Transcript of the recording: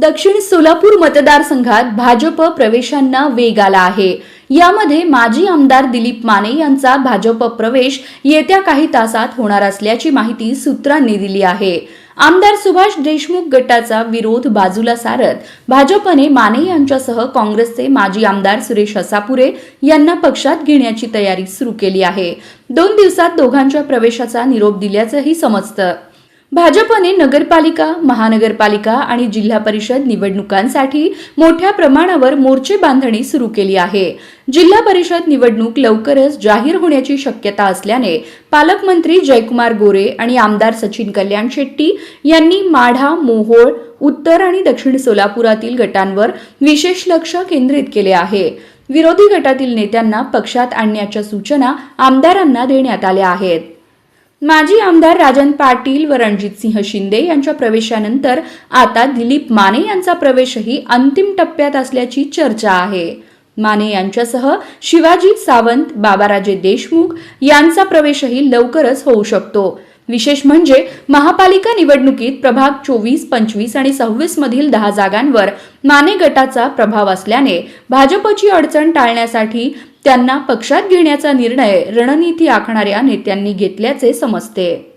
दक्षिण सोलापूर मतदारसंघात भाजप प्रवेशांना वेग आला आहे. यामध्ये माजी आमदार दिलीप माने यांचा भाजप प्रवेश येत्या काही तासात होणार असल्याची माहिती सूत्रांनी दिली आहे. आमदार सुभाष देशमुख गटाचा विरोध बाजूला सारत भाजपने माने यांच्यासह काँग्रेसचे माजी आमदार सुरेश असापुरे यांना पक्षात घेण्याची तयारी सुरू केली आहे. दोन दिवसात दोघांच्या प्रवेशाचा निरोप दिल्याचंही समजतं. भाजपने नगरपालिका महानगरपालिका आणि जिल्हा परिषद निवडणुकांसाठी मोठ्या प्रमाणावर मोर्चे बांधणी सुरू केली आहे. जिल्हा परिषद निवडणूक लवकरच जाहीर होण्याची शक्यता असल्याने पालकमंत्री जयकुमार गोरे आणि आमदार सचिन कल्याण शेट्टी यांनी माढा मोहोळ उत्तर आणि दक्षिण सोलापुरातील गटांवर विशेष लक्ष केंद्रित केले आहे. विरोधी गटातील नेत्यांना पक्षात आणण्याच्या सूचना आमदारांना देण्यात आल्या आहेत. माजी आमदार राजन पाटील व रणजितसिंह शिंदे यांच्या प्रवेशानंतर आता दिलीप माने यांचा प्रवेशही अंतिम टप्प्यात असल्याची चर्चा आहे. माने यांच्यासह शिवाजी सावंत बाबाराजे देशमुख यांचा प्रवेशही लवकरच होऊ शकतो. विशेष म्हणजे महापालिका निवडणुकीत प्रभाग चोवीस पंचवीस आणि सव्वीस मधील दहा जागांवर माने गटाचा प्रभाव असल्याने भाजपची अडचण टाळण्यासाठी त्यांना पक्षात घेण्याचा निर्णय रणनीती आखणाऱ्या नेत्यांनी घेतल्याचे समजते.